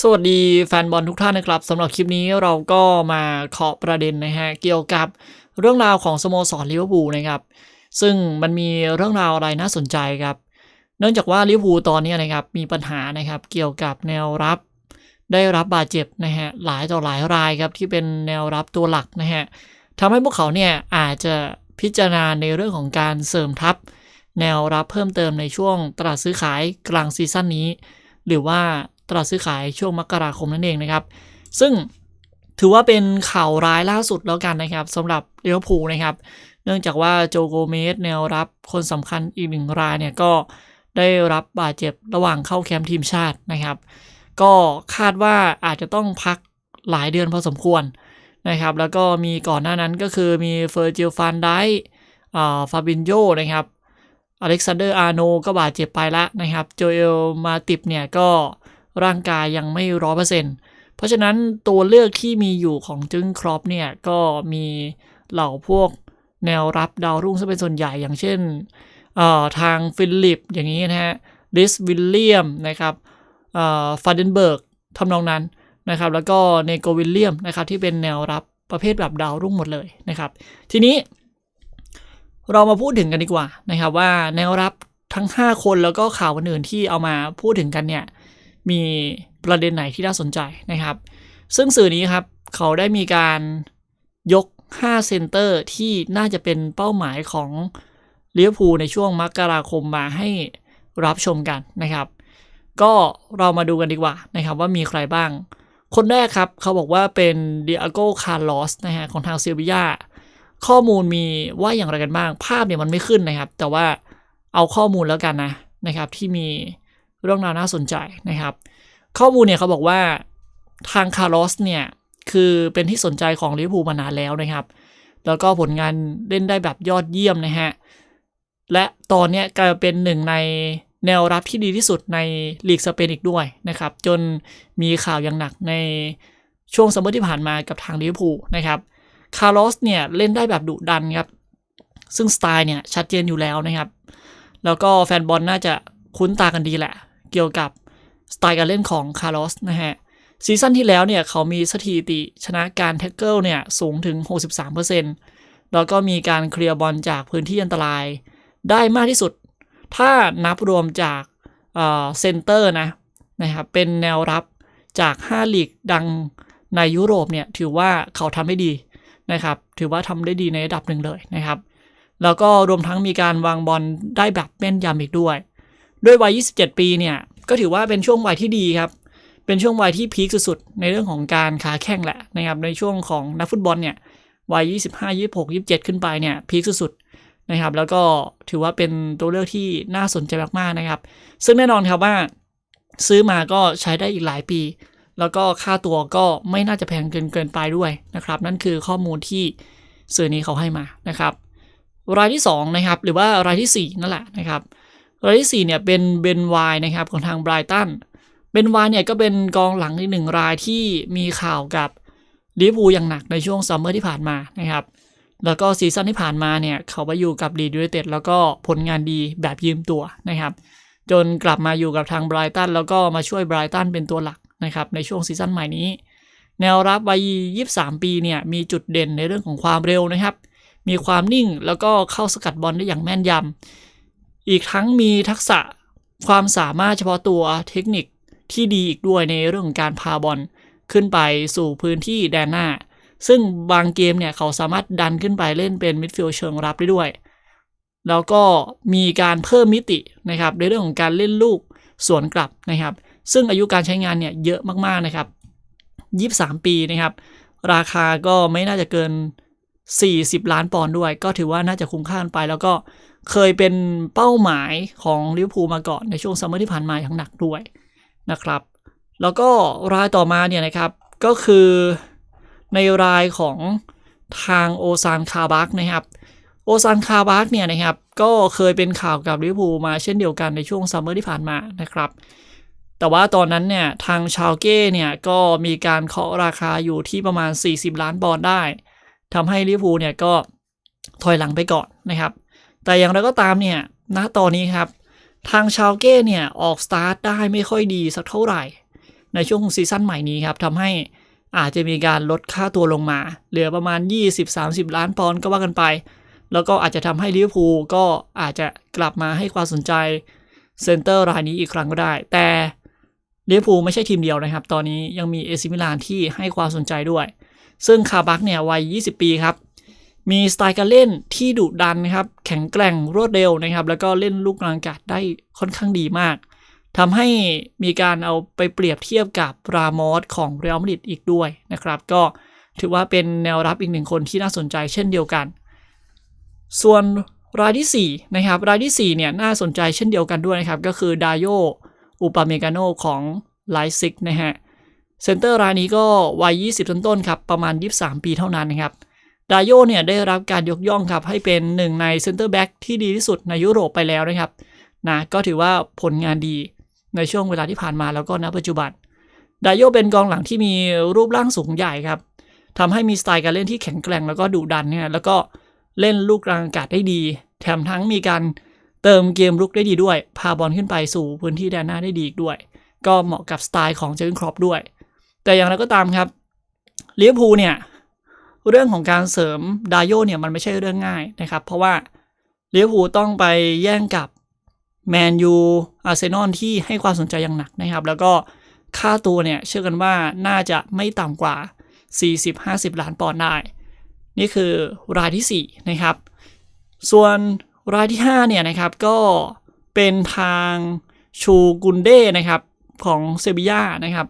สวัสดีแฟนบอลทุกท่านนะครับสำหรับคลิปนี้เราก็มาเคาะประเด็นนะฮะเกี่ยวกับเรื่องราวของสโมสรลิเวอร์พูลนะครับ ซึ่งมันมีเรื่องราวอะไรน่าสนใจครับ เนื่องจากว่าลิเวอร์พูลตอนนี้นะครับมีปัญหานะครับเกี่ยวกับแนวรับ ได้รับบาดเจ็บนะฮะหลายต่อหลายรายครับที่เป็นแนวรับตัวหลักนะฮะทำให้พวกเขาเนี่ยอาจจะพิจารณาในเรื่องของการเสริมทัพ แนวรับเพิ่มเติมในช่วงตลาดซื้อขายกลางซีซั่นนี้ หรือว่า ตลาดซื้อขายช่วงมกราคมนั่นเองนะครับ ซึ่งถือว่าเป็นข่าวร้ายล่าสุดแล้วกันนะครับสำหรับลิเวอร์พูนะครับ เนื่องจากว่าโจโกเมสแนวรับคนสำคัญอีกหนึ่งรายเนี่ยก็ได้รับบาดเจ็บระหว่างเข้าแคมป์ทีมชาตินะครับ ก็คาดว่าอาจจะต้องพักหลายเดือนพอสมควรนะครับ แล้วก็มีก่อนหน้านั้นก็คือมีเฟอร์จิลฟานไดอ่าฟาบินโยนะครับอเล็กซานเดอร์อาโนก็บาดเจ็บไปแล้วนะครับโจเอลมาติบเนี่ยก็ ร่างกายยังไม่ร้อยเปอร์เซ็นต์เพราะฉะนั้นตัวเลือกที่มีอยู่ของจึงครอปเนี่ยก็มีเหล่าพวกแนวรับดาวรุ่งซะเป็นส่วนใหญ่อย่างเช่นทางฟิลิปอย่างนี้นะฮะลิสวิลเลียมนะครับเอ่อฟาเดนเบิร์กทำนองนั้นนะครับ แล้วก็เนโกวิลเลียมนะครับที่เป็นแนวรับประเภทแบบดาวรุ่งหมดเลยนะครับ ทีนี้ เรามาพูดถึงกันดีกว่านะครับว่าแนวรับทั้ง 5 คนแล้วก็ข่าวอื่นๆที่เอามาพูดถึงกันเนี่ย มีประเด็นไหนที่น่าสนใจนะครับ ซึ่งสื่อนี้ครับเขาได้มีการยก 5 เซนเตอร์ที่น่าจะเป็นเป้าหมายของลิเวอร์พูลในช่วงมกราคมมาให้รับชมกันนะครับ ก็เรามาดูกันดีกว่านะครับว่ามีใครบ้าง คนแรกครับเขาบอกว่าเป็นเดียโกคาร์ลอสนะฮะของทางเซบียาข้อมูลมีว่าอย่างไรกันบ้าง ภาพเนี่ยมันไม่ขึ้นนะครับ แต่ว่าเอาข้อมูลแล้วกันนะนะครับที่มี เรื่องราวน่าสนใจนะครับ ข้อมูลเนี่ยเขาบอกว่าทางคาร์ลอสเนี่ย คือเป็นที่สนใจของลิเวอร์พูลมานานแล้วนะครับ แล้วก็ผลงานเล่นได้แบบยอดเยี่ยมนะฮะ และตอนนี้กลายเป็นหนึ่งในแนวรับที่ดีที่สุดในลีกสเปนอีกด้วยนะครับ จนมีข่าวอย่างหนักในช่วงซัมเมอร์ที่ผ่านมากับทางลิเวอร์พูลนะครับ คาร์ลอสเนี่ยเล่นได้แบบดุดันครับ ซึ่งสไตล์เนี่ยชัดเจนอยู่แล้วนะครับ แล้วก็แฟนบอลน่าจะคุ้นตากันดีแหละ เกี่ยวกับสไตล์การเล่นของคาร์ลอสนะฮะซีซั่นที่แล้วเนี่ยเขามีสถิติชนะการแท็กเกิลเนี่ยสูงถึง 63%แล้วก็มีการเคลียร์บอลจากพื้นที่อันตรายได้มากที่สุด ถ้านับรวมจากเซนเตอร์นะนะครับเป็นแนวรับจาก5ลีกดังในยุโรปเนี่ยถือว่าเขาทำได้ดีนะครับถือว่าทำได้ดีในระดับหนึ่งเลยนะครับ แล้วก็รวมทั้งมีการวางบอลได้แบบแม่นยำอีกด้วย ด้วยวัย 27 ปีเนี่ยก็ถือว่าเป็นช่วงวัยที่ดีครับ เป็นช่วงวัยที่พีคสุดๆ ในเรื่องของการขาแข้งแหละนะครับ ในช่วงของนักฟุตบอลเนี่ยวัย 25 26 27 ขึ้นไปเนี่ยพีคสุดๆนะครับ แล้วก็ถือว่าเป็นตัวเลือกที่น่าสนใจมากๆนะครับ ซึ่งแน่นอนครับว่าซื้อมาก็ใช้ได้อีกหลายปี แล้วก็ค่าตัวก็ไม่น่าจะแพงเกินเกินไปด้วยนะครับ นั่นคือข้อมูลที่สื่อนี้เขาให้มานะครับ รายที่2นะครับหรือว่ารายที่ 4 นั่นแหละนะครับ รายที่ 4 เนี่ยเป็นเบนวายนะครับของทางไบรตัน เบนวายเนี่ยก็เป็นกองหลังอีกหนึ่งรายที่มีข่าวกับลิเวอร์พูลอย่างหนักในช่วงซัมเมอร์ที่ผ่านมานะครับ แล้วก็ซีซั่นที่ผ่านมาเนี่ยเขาไปอยู่กับลีดยูไนเต็ดแล้วก็ผลงานดีแบบยืมตัวนะครับ จนกลับมาอยู่กับทางไบรตันแล้วก็มาช่วยไบรตันเป็นตัวหลักนะครับในช่วงซีซั่นใหม่นี้ แนวรับวัย 23 ปีเนี่ยมีจุดเด่นในเรื่องของความเร็วนะครับ มีความนิ่งแล้วก็เข้าสกัดบอลได้อย่างแม่นยำ อีกทั้งมีทักษะความสามารถเฉพาะตัวเทคนิคที่ดีอีกด้วยในเรื่องของการพาบอลขึ้นไปสู่พื้นที่แดนหน้า ซึ่งบางเกมเนี่ยเขาสามารถดันขึ้นไปเล่นเป็นมิดฟิลด์เชิงรับได้ด้วย แล้วก็มีการเพิ่มมิตินะครับในเรื่องของการเล่นลูกสวนกลับนะครับ ซึ่งอายุการใช้งานเนี่ยเยอะมากๆนะครับ 23 ปีนะครับ ราคาก็ไม่น่าจะเกิน 40 ล้านปอนด์ด้วย ก็ถือว่าน่าจะคุ้มค่าไป แล้วก็ เคยเป็นเป้าหมายของลิเวอร์พูลมาก่อนในช่วงซัมเมอร์ที่ผ่านมาอย่างหนักด้วยนะครับ แล้วก็รายต่อมาเนี่ยนะครับก็คือในรายของทางโอซานคาบักนะครับโอซานคาบักเนี่ยนะครับก็เคยเป็นข่าวกับลิเวอร์พูลมาเช่นเดียวกันในช่วงซัมเมอร์ที่ผ่านมานะครับ แต่ว่าตอนนั้นเนี่ยทางชาวเก้เนี่ยก็มีการเคาะราคาอยู่ที่ประมาณ 40 ล้านปอนด์ได้ทำให้ลิเวอร์พูลเนี่ยก็ถอยหลังไปก่อนนะครับ แต่อย่างไรก็ตามเนี่ยณตอนนี้ครับ ทางชาวเก้เนี่ยออกสตาร์ทได้ไม่ค่อยดีสักเท่าไหร่ ในช่วงซีซั่นใหม่นี้ครับทำให้อาจจะมีการลดค่าตัวลงมา เหลือประมาณ 20-30 ล้านปอนด์ก็ว่ากันไป แล้วก็อาจจะทำให้ลิเวอร์พูลก็อาจจะกลับมาให้ความสนใจเซนเตอร์รายนี้อีกครั้งก็ได้ แต่ลิเวอร์พูลไม่ใช่ทีมเดียวนะครับ ตอนนี้ยังมีเอซิมิลานที่ให้ความสนใจด้วย ซึ่งคาบักเนี่ยวัย 20 ปีครับ มีสไตล์การเล่นที่ดุดันนะครับ แข็งแกร่งรวดเร็วนะครับ แล้วก็เล่นลูกกลางอากาศได้ค่อนข้างดีมากทำให้มีการเอาไปเปรียบเทียบกับรามอสของเรอัลมาดริดอีกด้วยนะครับ ก็ถือว่าเป็นแนวรับอีกหนึ่งคนที่น่าสนใจเช่นเดียวกัน ส่วนรายที่4นะครับรายที่4เนี่ยน่าสนใจเช่นเดียวกันด้วยนะครับ ก็คือดาโยอุปาเมกาโนของไลซิกนะฮะเซนเตอร์รายนี้ก็วัย 20 ต้นๆครับ ประมาณ 23 ปีเท่านั้นนะครับ ดาโยเนี่ยได้รับการยกย่องครับให้เป็นหนึ่งในเซนเตอร์แบ็กที่ดีที่สุดในยุโรปไปแล้วนะครับนะก็ถือว่าผลงานดีในช่วงเวลาที่ผ่านมาแล้วก็ณปัจจุบัน ดาโยเป็นกองหลังที่มีรูปร่างสูงใหญ่ครับทำให้มีสไตล์การเล่นที่แข็งแกร่งแล้วก็ดุดันเนี่ยแล้วก็เล่นลูกกลางอากาศได้ดี แถมทั้งมีการเติมเกมรุกได้ดีด้วย พาบอลขึ้นไปสู่พื้นที่แดนหน้าได้ดีอีกด้วย ก็เหมาะกับสไตล์ของเจอร์นครอปด้วย แต่อย่างไรก็ตามครับลิเวอร์พูลเนี่ย เรื่องของการเสริมดาโยเนี่ยมันไม่ใช่เรื่องง่ายนะครับ เพราะว่าลิเวอร์พูลต้องไปแย่งกับแมนยูอาร์เซนอลที่ให้ความสนใจอย่างหนักนะครับ แล้วก็ค่าตัวเนี่ยเชื่อกันว่าน่าจะไม่ต่ำกว่า 40-50 ล้านปอนด์ได้ นี่คือรายที่ 4 นะครับ ส่วนรายที่ 5 เนี่ยนะครับก็เป็นทางชูกุนเด้นะครับของเซบีย่านะครับ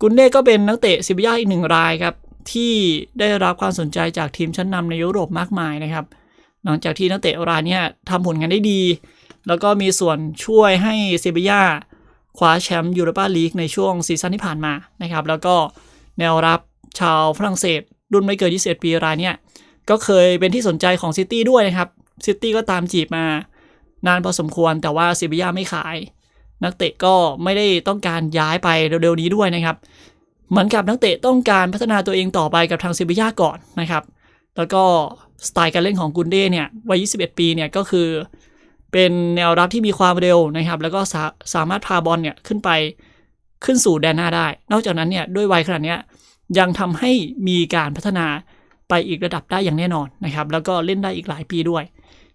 กุนเด้ก็เป็นนักเตะเซบีย่าอีกหนึ่งรายครับ ที่ได้รับความสนใจจากทีมชั้นนำในยุโรปมากมายนะครับ หลังจากที่นักเตะรายนี้ทำผลงานได้ดี แล้วก็มีส่วนช่วยให้เซบีย่าคว้าแชมป์ยูโรปาลีกในช่วงซีซั่นที่ผ่านมานะครับ แล้วก็แนวรับชาวฝรั่งเศส รุ่นไม่เกิน 21 ปีรายเนี้ยก็เคยเป็นที่สนใจของซิตี้ด้วยนะครับ ซิตี้ก็ตามจีบมานานพอสมควรแต่ว่าเซบีย่าไม่ขาย นักเตะก็ไม่ได้ต้องการย้ายไปเร็วๆนี้ด้วยนะครับ เหมือนกับนักเตะต้องการพัฒนาตัวเองต่อไปกับทางเซบีย่าก่อนนะครับ แล้วก็สไตล์การเล่นของกุนเด้เนี่ยวัย 21 ปีเนี่ยก็คือ เป็นแนวรับที่มีความเร็วนะครับ แล้วก็สาสามารถพาบอลเนี่ยขึ้นไปขึ้นสู่แดนหน้าได้ นอกจากนั้นเนี่ยด้วยวัยขนาดเนี้ยยังทำให้มีการพัฒนาไปอีกระดับได้อย่างแน่นอนนะครับ แล้วก็เล่นได้อีกหลายปีด้วย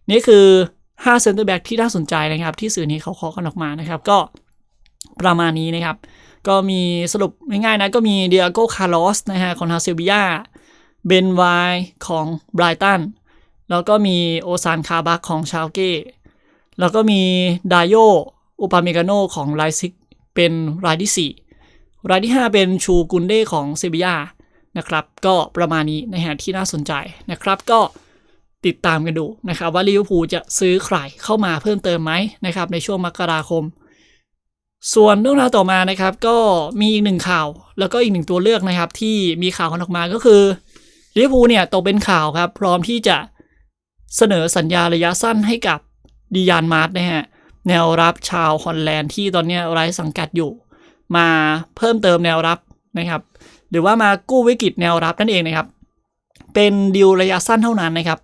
นี่คือ5เซนเตอร์แบ็กที่น่าสนใจนะครับ ที่สื่อนี้เขาขอกันออกมานะครับ ก็ประมาณนี้นะครับ ก็มีสรุปง่ายๆนะ ก็มีเดียโกคาร์ลอสนะฮะของทางเซบียาเบนไวของไบรตันแล้วก็มีโอซานคาบักของชาวเก้แล้วก็มีดาโยอุปาเมกาโนของไลซิกเป็นรายที่ 4 รายที่ 5 เป็นชูกุนเดของเซบียานะครับ ก็ประมาณนี้ในะฮะที่น่าสนใจนะครับ ก็ติดตามกันดูนะครับว่าลิเวอร์พูลจะซื้อใครเข้ามาเพิ่มเติมไหมนะครับในช่วงมกราคม ส่วนเรื่องราวต่อมานะครับ ก็มีอีกหนึ่งข่าว แล้วก็อีกหนึ่งตัวเลือกนะครับ ที่มีข่าวกันออกมาก็คือลิเวอร์พูลเนี่ยตกเป็นข่าวครับ พร้อมที่จะเสนอสัญญาระยะสั้นให้กับดิยานมาร์ตนะฮะแนวรับชาวฮอลแลนด์ที่ตอนนี้ไร้สังกัดอยู่ มาเพิ่มเติมแนวรับนะครับ หรือว่ามากู้วิกฤตแนวรับนั่นเองนะครับ เป็นดีลระยะสั้นเท่านั้นนะครับ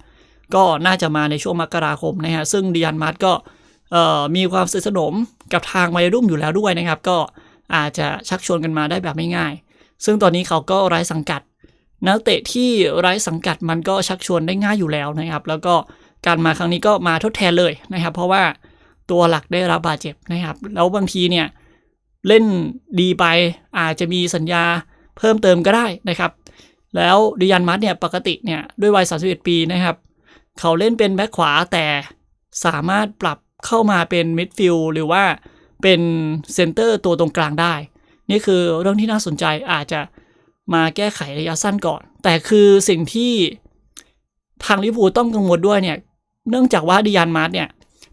ก็น่าจะมาในช่วงมกราคมนะฮะซึ่งดิยันมาร์ตก็ มีความสนิทสนมกับทางไวรุ่มอยู่แล้วด้วยนะครับ ก็อาจจะชักชวนกันมาได้แบบไม่ง่าย ซึ่งตอนนี้เขาก็ไร้สังกัด นักเตะที่ไร้สังกัดมันก็ชักชวนได้ง่ายอยู่แล้วนะครับ แล้วก็การมาครั้งนี้ก็มาทดแทนเลยนะครับ เพราะว่าตัวหลักได้รับบาดเจ็บนะครับ แล้วบางทีเนี่ยเล่นดีไปอาจจะมีสัญญาเพิ่มเติมก็ได้นะครับ แล้วดิยันมาร์ตเนี่ยปกติเนี่ยด้วยวัย 31 ปีนะครับ เขาเล่นเป็นแบ็คขวาแต่สามารถปรับ เข้ามาเป็นมิดฟิลหรือว่าเป็นเซนเตอร์ตัวตรงกลางได้ นี่คือเรื่องที่น่าสนใจอาจจะมาแก้ไขระยะสั้นก่อน แต่คือสิ่งที่ทางลิเวอร์พูลต้องกังวลด้วยเนี่ย เนื่องจากว่าดิยานมาร์ตเนี่ย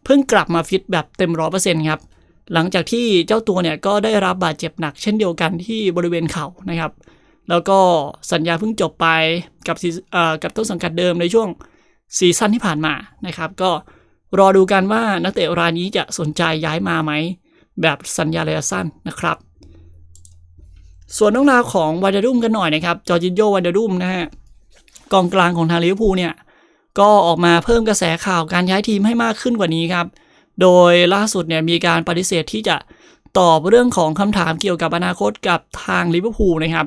เพิ่งกลับมาฟิตแบบเต็มร้อยเปอร์เซ็นต์ครับ หลังจากที่เจ้าตัวเนี่ยก็ได้รับบาดเจ็บหนักเช่นเดียวกันที่บริเวณเข่านะครับ แล้วก็สัญญาเพิ่งจบไปกับกับต้นสังกัดเดิมในช่วงซีซั่นที่ผ่านมานะครับ ก็ รอดูกันว่านักเตะรายนี้จะสนใจย้ายมาไหม แบบสัญญาระยะสั้นนะครับ ส่วนน้องราวของวาเดรุมกันหน่อยนะครับ จอร์จินโยวาเดรุมนะฮะกองกลางของทางลิเวอร์พูลเนี่ย ก็ออกมาเพิ่มกระแสข่าวการย้ายทีมให้มากขึ้นกว่านี้ครับ โดยล่าสุดเนี่ยมีการปฏิเสธที่จะตอบเรื่องของคำถามเกี่ยวกับอนาคตกับทางลิเวอร์พูลนะครับ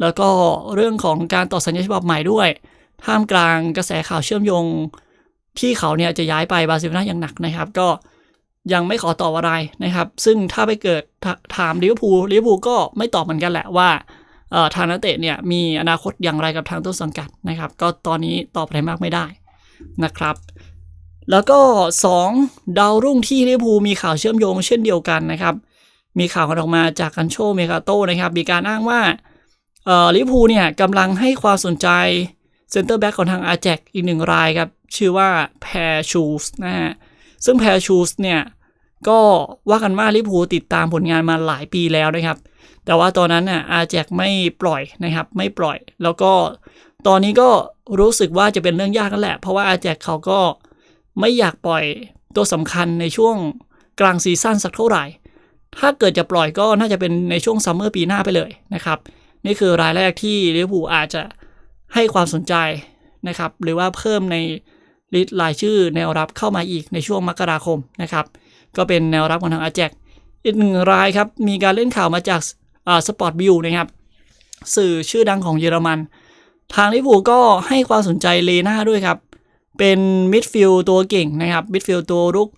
แล้วก็เรื่องของการต่อสัญญาฉบับใหม่ด้วย ท่ามกลางกระแสข่าวเชื่อมโยง ที่เขาเนี่ยจะย้ายไปบาร์เซโลนาอย่างหนักนะครับ ก็ยังไม่ขอตอบอะไรนะครับ ซึ่งถ้าไปเกิดถามลิเวอร์พูลลิเวอร์พูลก็ไม่ตอบเหมือนกันแหละว่าทางนักเตะเนี่ยมีอนาคตอย่างไรกับทางต้นสังกัดนะครับ ก็ตอนนี้ตอบอะไรมากไม่ได้นะครับ แล้วก็ 2 ดาวรุ่งที่ลิเวอร์พูลมีข่าวเชื่อมโยงเช่นเดียวกันนะครับ มีข่าวกันออกมาจากกันโชเมกาโตนะครับ มีการอ้างว่าลิเวอร์พูลเนี่ยกำลังให้ความสนใจ เซนเตอร์แบ็กของทางอาแจกอีกหนึ่งรายครับ ชื่อว่าแพรชูสนะฮะ ซึ่งแพรชูสเนี่ย ก็ว่ากันว่าลิพูติดตามผลงานมาหลายปีแล้วนะครับ แต่ว่าตอนนั้นน่ะอาแจกไม่ปล่อยนะครับ ไม่ปล่อย แล้วก็ตอนนี้ก็รู้สึกว่าจะเป็นเรื่องยากกันแหละ เพราะว่าอาแจกเขาก็ไม่อยากปล่อยตัวสำคัญในช่วงกลางซีซั่นสักเท่าไหร่ ถ้าเกิดจะปล่อยก็น่าจะเป็นในช่วงซัมเมอร์ปีหน้าไปเลยนะครับ นี่คือรายแรกที่ลิเวอร์พูลอาจจะ ให้ความสนใจนะครับ หรือว่าเพิ่มในลิสต์รายชื่อแนวรับเข้ามาอีกในช่วงมกราคมนะครับ ก็เป็นแนวรับของทางอาแจกอีกหนึ่งรายครับ มีการเล่นข่าวมาจากสปอร์ตบิวนะครับ สื่อชื่อดังของเยอรมัน ทางลิเวอร์พูลก็ให้ความสนใจเลน่าด้วยครับ เป็นมิดฟิลด์ตัวเก่งนะครับมิดฟิลด์ตัวรุก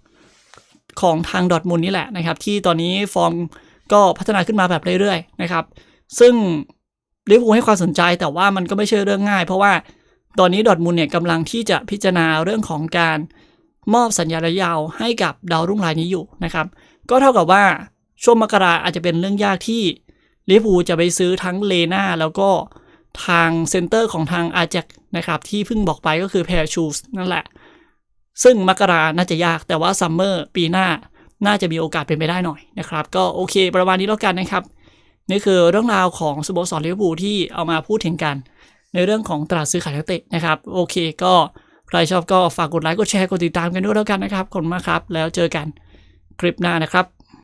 ของทางดอทมุนนี่แหละนะครับ ที่ตอนนี้ฟอร์มก็พัฒนาขึ้นมาแบบเรื่อยๆนะครับ ซึ่ง ลิเวอร์พูลให้ความสนใจแต่ว่ามันก็ไม่ใช่เรื่องง่าย เพราะว่าตอนนี้ดอทมุนเนี่ยกำลังที่จะพิจารณาเรื่องของการมอบสัญญาระยะยาวให้กับดาวรุ่งรายนี้อยู่นะครับ ก็เท่ากับว่าช่วงมกราอาจจะเป็นเรื่องยากที่ลิเวอร์พูลจะไปซื้อทั้งเลนาแล้วก็ทางเซนเตอร์ของทางอาแจกนะครับที่เพิ่งบอกไปก็คือแพรชูสนั่นแหละ ซึ่งมกราน่าจะยากแต่ว่าซัมเมอร์ปีหน้าน่าจะมีโอกาสเป็นไปได้หน่อยนะครับ ก็โอเคประมาณนี้แล้วกันนะครับ นี่คือเรื่องราวของสโมสรลิเวอร์พูลที่เอามาพูดถึงกัน ในเรื่องของตลาดซื้อขายนักเตะนะครับ โอเคก็ใครชอบก็ฝากกดไลค์กดแชร์กดติดตามกันด้วยแล้วกันนะครับขอบคุณมากครับ แล้วเจอกันคลิปหน้านะครับ